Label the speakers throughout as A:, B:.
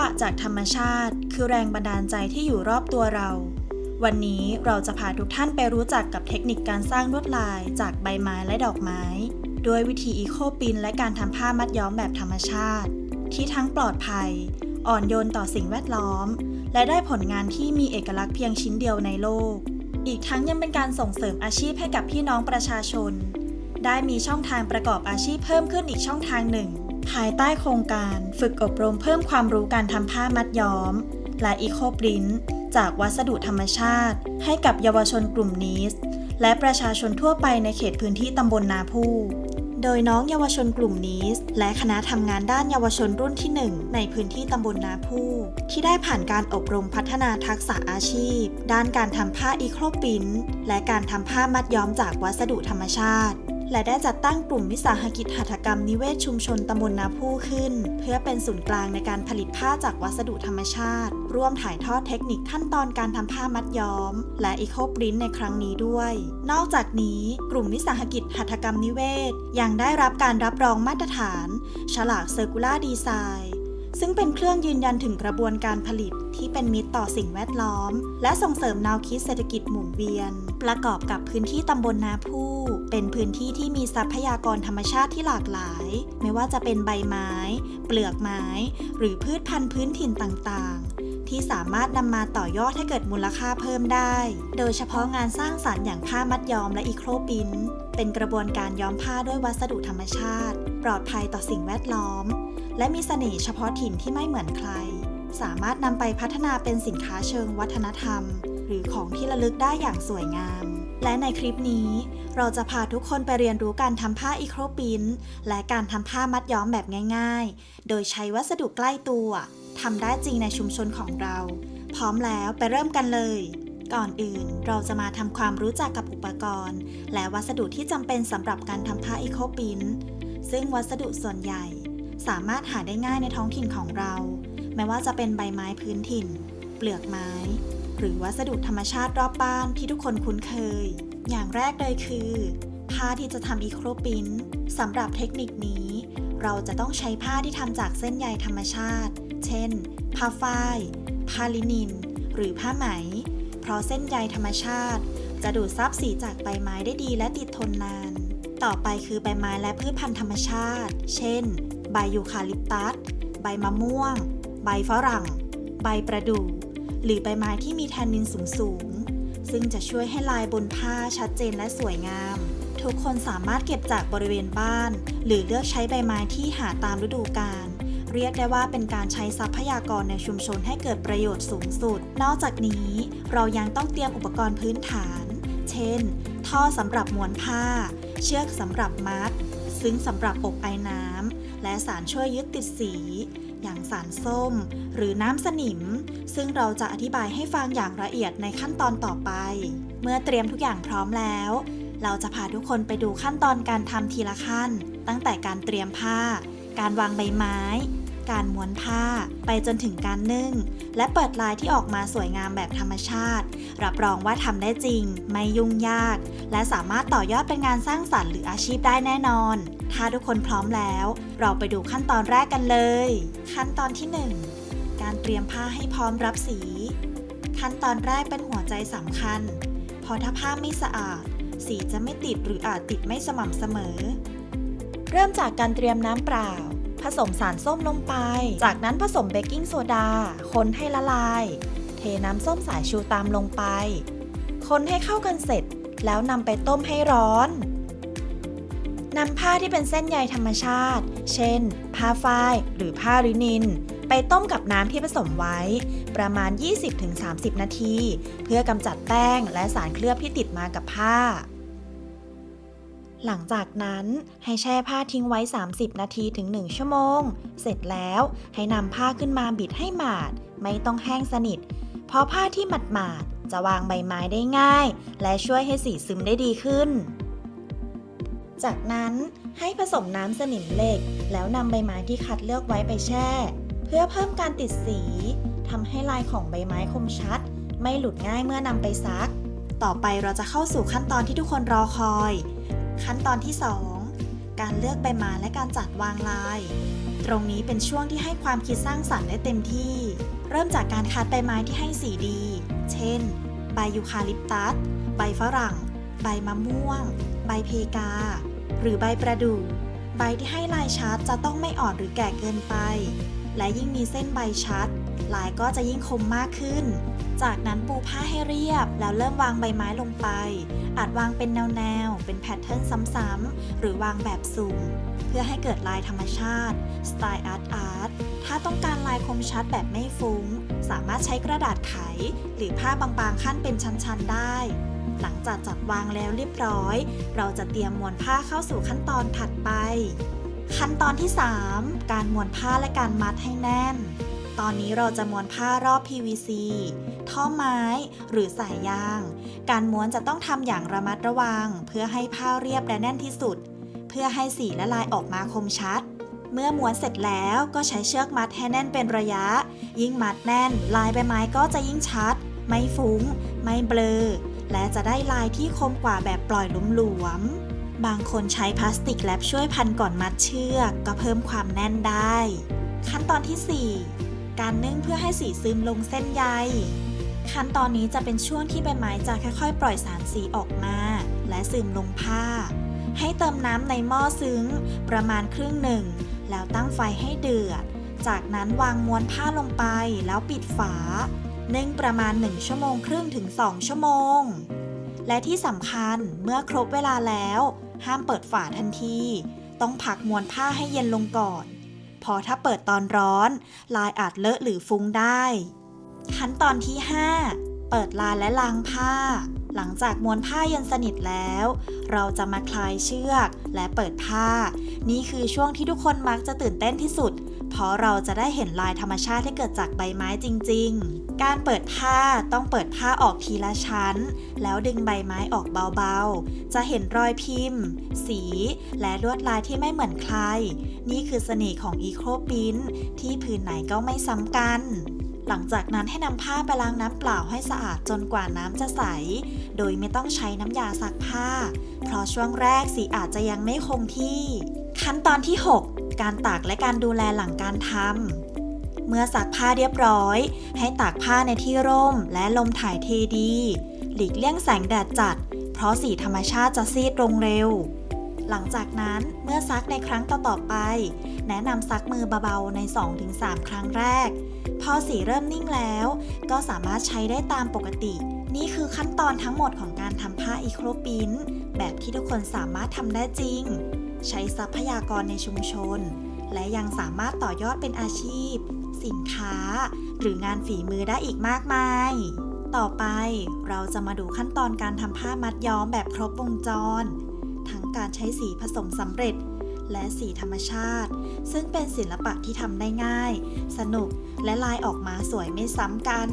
A: ปะจากธรรมชาติ คือแรงบันดาลใจที่อยู่รอบตัวเรา วันนี้เราจะพาทุกท่านไปรู้จักกับเทคนิคการสร้างลวดลายจากใบไม้และดอกไม้ ด้วยวิธีอีโคปินและการทำผ้ามัดย้อมแบบธรรมชาติ ที่ทั้งปลอดภัย อ่อนโยนต่อสิ่งแวดล้อม และได้ผลงานที่มีเอกลักษณ์เพียงชิ้นเดียวในโลก อีกทั้งยังเป็นการส่งเสริมอาชีพให้กับพี่น้องประชาชน ได้มีช่องทางประกอบอาชีพเพิ่มขึ้นอีกช่องทางหนึ่ง ภายใต้โครงการฝึกอบรมเพิ่มความรู้การทำผ้ามัดย้อม และอีโคปรินจากวัสดุธรรมชาติ ให้กับเยาวชนกลุ่มนี้และประชาชนทั่วไปในเขตพื้นที่ตำบลนาผู้ โดยน้องเยาวชนกลุ่มนี้และคณะทำงานด้านเยาวชนรุ่นที่ 1 ในพื้นที่ตำบลนาผู้ที่ได้ผ่านการอบรมพัฒนาทักษะอาชีพ ด้านการทำผ้าอีโคปินและการทำผ้ามัดย้อมจากวัสดุธรรมชาติ และได้จัดตั้งกลุ่มวิสาหกิจหัตถกรรมนิเวศชุมชนตำบลนาผู้ขึ้น เพื่อเป็นศูนย์กลางในการผลิตผ้าจากวัสดุธรรมชาติ ร่วมถ่ายทอดเทคนิคขั้นตอนการทำผ้ามัดย้อม และอีโคปรินในครั้งนี้ด้วย นอกจากนี้กลุ่มวิสาหกิจหัตถกรรมนิเวศ ยังได้รับการรับรองมาตรฐาน ฉลากเซอร์คูล่าดีไซน์ซึ่งเป็นเครื่องยืนยันถึงกระบวนการผลิตที่เป็นมิตรต่อสิ่งแวดล้อม และส่งเสริมแนวคิดเศรษฐกิจหมุนเวียน ประกอบกับพื้นที่ตำบลนาผู้ เป็นพื้นที่ที่มีทรัพยากรธรรมชาติที่หลากหลาย ไม่ว่าจะเป็นใบไม้ เปลือกไม้ หรือพืชพันธุ์พื้นถิ่นต่างๆ ที่สามารถนำมาต่อยอดให้เกิดมูลค่าเพิ่มได้ โดยเฉพาะงานสร้างสารรค์อย่างผ้ามัดย้อมและอีโครปินเป็นกระบวนการย้อมผ้าด้วยวัสดุธรรมชาติ ปลอดภัยต่อสิ่งแวดล้อม และมีเสน่ห์เฉพาะถิ่นที่ไม่เหมือนใคร สามารถนำไปพัฒนาเป็นสินค้าเชิงวัฒนธรรม หรือของที่ระลึกได้อย่างสวยงาม และในคลิปนี้ เราจะพาทุกคนไปเรียนรู้การทำผ้าอีโครปินและการทำผ้ามัดย้อมแบบง่าย ๆ โดยใช้วัสดุใกล้ตัวทำได้จริงในชุมชนของเรา พร้อมแล้วไปเริ่มกันเลย ก่อนอื่นเราจะมาทำความรู้จักกับอุปกรณ์ และวัสดุที่จำเป็นสำหรับการทำผ้าอีโคปินซึ่งวัสดุส่วนใหญ่ สามารถหาได้ง่ายในท้องถิ่นของเรา ไม่ว่าจะเป็นใบไม้พื้นถิ่น เปลือกไม้ หรือวัสดุธรรมชาติรอบบ้านที่ทุกคนคุ้นเคย อย่างแรกเลยคือ ผ้าที่จะทำอีโครปินสำหรับเทคนิคนี้ เราจะต้องใช้ผ้าที่ทำจากเส้นใยธรรมชาติ เช่น ผ้าฝ้าย ผ้าลินิน หรือผ้าไหม เพราะเส้นใยธรรมชาติ จะดูดซับสีจากใบไม้ได้ดีและติดทนนาน ต่อไปคือใบไม้และพืชพันธุ์ธรรมชาติ เช่น ใบยูคาลิปตัส ใบมะม่วง ใบฝรั่ง ใบประดู่ หรือใบไม้ที่มีแทนนินสูงๆซึ่งจะช่วยให้ลายบนผ้าชัดเจนและสวยงาม ทุกคนสามารถเก็บจากบริเวณบ้าน หรือเลือกใช้ใบไม้ที่หาตามฤดูกาลเรียกได้ว่าเป็นการใช้ทรัพยากรในชุมชนให้เกิดประโยชน์สูงสุด นอกจากนี้ เรายังต้องเตรียมอุปกรณ์พื้นฐาน เช่น ท่อสำหรับม้วนผ้า เชือกสำหรับมัด ซึ้งสำหรับอบไอ้น้ำและสารช่วยยึดติดสี อย่างสารส้ม หรือน้ำสนิม ซึ่งเราจะอธิบายให้ฟังอย่างละเอียดในขั้นตอนต่อไป เมื่อเตรียมทุกอย่างพร้อมแล้ว เราจะพาทุกคนไปดูขั้นตอนการทำทีละขั้น ตั้งแต่การเตรียมผ้า การวางใบไม้ การม้วนผ้า ไปจนถึงการนึ่ง และเปิดลายที่ออกมาสวยงามแบบธรรมชาติ รับรองว่าทำได้จริง ไม่ยุ่งยาก และสามารถต่อยอดเป็นงานสร้างสรรค์หรืออาชีพได้แน่นอน ถ้าทุกคนพร้อมแล้ว เราไปดูขั้นตอนแรกกันเลย ขั้นตอนที่ 1 การเตรียมผ้าให้พร้อมรับสี ขั้นตอนแรกเป็นหัวใจสำคัญ เพราะถ้าผ้าไม่สะอาด สีจะไม่ติดหรืออาจติดไม่สม่ำเสมอ เริ่มจากการเตรียมน้ำเปล่า ผสมสารส้มลงไป จากนั้นผสมเบกกิ้งโซดา คนให้ละลาย เทน้ำส้มสายชูตามลงไป คนให้เข้ากันเสร็จ แล้วนำไปต้มให้ร้อน นำผ้าที่เป็นเส้นใยธรรมชาติ เช่น ผ้าฝ้ายหรือผ้ารินิน ไปต้มกับน้ำที่ผสมไว้ ประมาณ 20-30 นาที เพื่อกำจัดแป้งและสารเคลือบที่ติดมากับผ้า หลังจากนั้นให้แช่ผ้าทิ้งไว้ 30 นาทีถึง 1 ชั่วโมง เสร็จแล้วให้นำผ้าขึ้นมาบิดให้หมาด ไม่ต้องแห้งสนิท เพราะผ้าที่หมาดหมาดๆจะวางใบไม้ได้ง่าย และช่วยให้สีซึมได้ดีขึ้น จากนั้นให้ผสมน้ำสนิมเหล็ก แล้วนำใบไม้ที่คัดเลือกไว้ไปแช่ เพื่อเพิ่มการติดสีทำให้ลายของใบไม้คมชัด ไม่หลุดง่ายเมื่อนำไปซัก ต่อไปเราจะเข้าสู่ขั้นตอนที่ทุกคนรอคอย ขั้นตอนที่ 2 การเลือกใบไม้และการจัดวางลาย ตรงนี้เป็นช่วงที่ให้ความคิดสร้างสรรค์ได้เต็มที่ เริ่มจากการคัดใบไม้ที่ให้สีดี เช่น ใบยูคาลิปตัส ใบฝรั่ง ใบมะม่วง ใบเพกา หรือใบประดู่ ใบที่ให้ลายชัดจะต้องไม่อ่อนหรือแก่เกินไป และยิ่งมีเส้นใบชัด ลายก็จะยิ่งคมมากขึ้น จากนั้นปูผ้าให้เรียบ แล้วเริ่มวางใบไม้ลงไป อาจวางเป็นแนวๆ เป็นแพทเทิร์นซ้ำๆ หรือวางแบบสุ่ม เพื่อให้เกิดลายธรรมชาติสไตล์อาร์ตอาร์ต ถ้าต้องการลายคมชัดแบบไม่ฟุง้ง สามารถใช้กระดาษไข หรือผ้าบางๆขั้นเป็นชั้นๆได้ หลังจากจัดวางแล้วเรียบร้อย เราจะเตรียมม้วนผ้าเข้าสู่ขั้นตอนถัดไป ขั้นตอนที่ 3 การม้วนผ้าและการมัดให้แน่น ตอนนี้เราจะม้วนผ้ารอบ PVC ท่อไม้หรือสายยาง การม้วนจะต้องทำอย่างระมัดระวัง เพื่อให้ผ้าเรียบและแน่นที่สุด เพื่อให้สีและลายออกมาคมชัดเมื่อม้วนเสร็จแล้วก็ใช้เชือกมัดให้แน่นเป็นระยะ ยิ่งมัดแน่น ลายใบไม้ก็จะยิ่งชัด ไม่ฟุง้ง ไม่เบลอ และจะได้ลายที่คมกว่าแบบปล่อยหลวมๆ บางคนใช้พลาสติกแรปช่วยพันก่อนมัดเชือก ก็เพิ่มความแน่นได้ ขั้นตอนที่ 4 การนึ่งเพื่อให้สีซึมลงเส้นใย ขั้นตอนนี้จะเป็นช่วงที่ใบไม้จะค่อยๆ ปล่อยสารสีออกมา และซึมลงผ้า ให้เติมน้ำในหม้อซึ้ง ประมาณครึ่งหนึ่ง แล้วตั้งไฟให้เดือด จากนั้นวางม้วนผ้าลงไปแล้วปิดฝา นึ่งประมาณ 1 ชั่วโมงครึ่งถึง 2 ชั่วโมง และที่สำคัญเมื่อครบเวลาแล้ว ห้ามเปิดฝาทันที ต้องพักมวนผ้าให้เย็นลงก่อนเพอถ้าเปิดตอนร้อน ลายอาจเลอะหรือฟุ้งได้ ขั้นตอนที่ 5 เปิดลายและล้างผ้า หลังจากมวนผ้าเย็นสนิทแล้ว เราจะมาคลายเชือกและเปิดผ้า นี่คือช่วงที่ทุกคนมักจะตื่นเต้นที่สุด เพราะเราจะได้เห็นลายธรรมชาติที่เกิดจากใบไม้จริง ๆ การเปิดผ้าต้องเปิดผ้าออกทีละชั้น แล้วดึงใบไม้ออกเบาๆ จะเห็นรอยพิมพ์ สี และลวดลายที่ไม่เหมือนใคร นี่คือเสน่ห์ของอีโครปินที่ผืนไหนก็ไม่ซ้ำกันหลังจากนั้นให้นำผ้าไปล้างน้ำเปล่าให้สะอาดจนกว่าน้ำจะใส โดยไม่ต้องใช้น้ำยาซักผ้า เพราะช่วงแรกสีอาจจะยังไม่คงที่ ขั้นตอนที่ 6 การตากและการดูแลหลังการทำ เมื่อซักผ้าเรียบร้อย ให้ตากผ้าในที่ร่มและลมถ่ายเทดี หลีกเลี่ยงแสงแดดจัด เพราะสีธรรมชาติจะซีดลงเร็ว หลังจากนั้นเมื่อซักในครั้งต่อๆไป แนะนำซักมือเบาๆใน 2-3 ครั้งแรก พอสีเริ่มนิ่งแล้ว ก็สามารถใช้ได้ตามปกตินี่คือขั้นตอนทั้งหมดของการทำผ้าอีโครปินแบบที่ทุกคนสามารถทำได้จริง ใช้ทรัพยากรในชุมชน และยังสามารถต่อยอดเป็นอาชีพ สินค้า หรืองานฝีมือได้อีกมากมาย ต่อไปเราจะมาดูขั้นตอนการทำผ้ามัดย้อมแบบครบวงจร ทั้งการใช้สีผสมสำเร็จ และสีธรรมชาติ ซึ่งเป็นศิลปะที่ทำได้ง่าย สนุกและลายออกมาสวยไม่ซ้ำกัน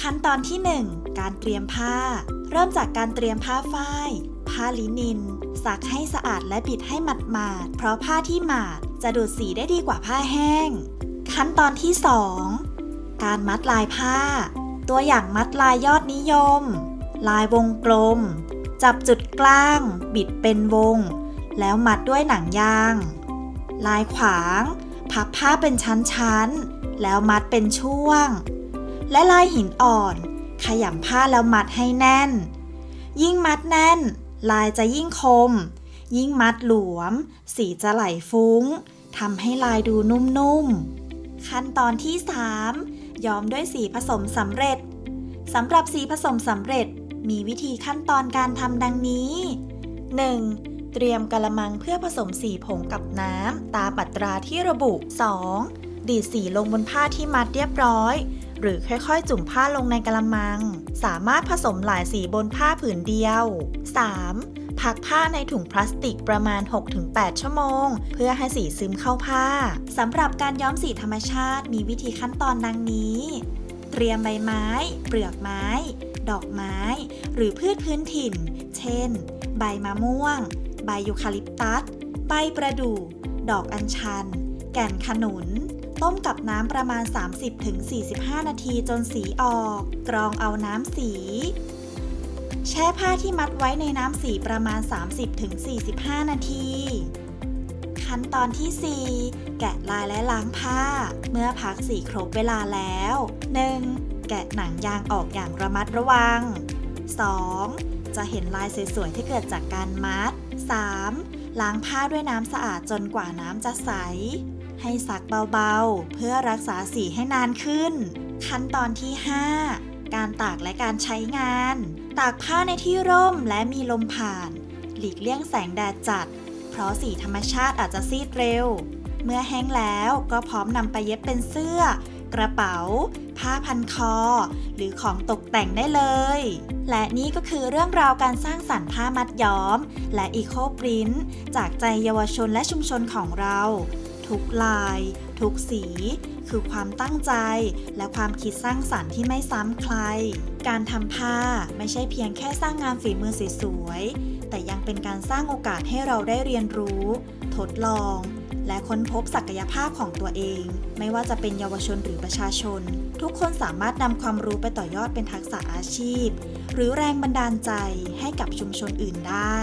A: ขั้นตอนที่ 1 การเตรียมผ้า เริ่มจากการเตรียมผ้าฝ้ายผ้าลินิน ซักให้สะอาดและบิดให้หมาดๆ เพราะผ้าที่หมาดจะดูดสีได้ดีกว่าผ้าแห้ง ขั้นตอนที่ 2 การมัดลายผ้า ตัวอย่างมัดลายยอดนิยม ลายวงกลม จับจุดกลาง บิดเป็นวง แล้วมัดด้วยหนังยาง ลายขวาง พับผ้าเป็นชั้นๆ แล้วมัดเป็นช่วง และลายหินอ่อน ขยำผ้าแล้วมัดให้แน่น ยิ่งมัดแน่น ลายจะยิ่งคม ยิ่งมัดหลวม สีจะไหลฟุ้งทำให้ลายดูนุ่มๆ ขั้นตอนที่ 3 ย้อมด้วยสีผสมสำเร็จสำหรับสีผสมสำเร็จมีวิธีขั้นตอนการทำดังนี้ 1. เตรียมกะละมังเพื่อผสมสีผงกับน้ำตามอัตราที่ระบุ 2. ดีดสีลงบนผ้าที่มัดเรียบร้อย หรือค่อยๆ จุ่มผ้าลงในกะละมัง สามารถผสมหลายสีบนผ้าผืนเดียว 3. พักผ้าในถุงพลาสติกประมาณ 6-8 ชั่วโมง เพื่อให้สีซึมเข้าผ้าสำหรับการย้อมสีธรรมชาติมีวิธีขั้นตอนดังนี้ เตรียมใบไม้ เปลือกไม้ ดอกไม้ หรือพืชพื้นถิ่น เช่น ใบมะม่วง ใบยูคาลิปตัส ใบประดู่ ดอกอัญชัน แก่นขนุน ต้มกับน้ำประมาณ 30-45 นาทีจนสีออก กรองเอาน้ำสี แช่ผ้าที่มัดไว้ในน้ำสีประมาณ 30-45 นาที ขั้นตอนที่ 4 แกะลายและล้างผ้า เมื่อพักสีครบเวลาแล้ว 1. แกะหนังยางออกอย่างระมัดระวัง 2. จะเห็นลายสวยๆที่เกิดจากการมัด 3. ล้างผ้าด้วยน้ำสะอาดจนกว่าน้ำจะใส ให้ซักเบาๆ เพื่อรักษาสีให้นานขึ้น ขั้นตอนที่ 5 การตากและการใช้งาน ตากผ้าในที่ร่มและมีลมผ่าน หลีกเลี่ยงแสงแดดจัด เพราะสีธรรมชาติอาจจะซีดเร็ว เมื่อแห้งแล้วก็พร้อมนำไปเย็บเป็นเสื้อ กระเป๋า ผ้าพันคอ หรือของตกแต่งได้เลย และนี่ก็คือเรื่องราวการสร้างสรรค์ผ้ามัดย้อม และอีโคปรินท์จากใจเยาวชนและชุมชนของเรา ทุกลาย ทุกสี คือความตั้งใจ และความคิดสร้างสรรค์ที่ไม่ซ้ำใคร การทำผ้าไม่ใช่เพียงแค่สร้างงานฝีมือสวยๆ แต่ยังเป็นการสร้างโอกาสให้เราได้เรียนรู้ ทดลอง และค้นพบศักยภาพของตัวเอง ไม่ว่าจะเป็นเยาวชนหรือประชาชน ทุกคนสามารถนำความรู้ไปต่อยอดเป็นทักษะอาชีพ หรือแรงบันดาลใจให้กับชุมชนอื่นได้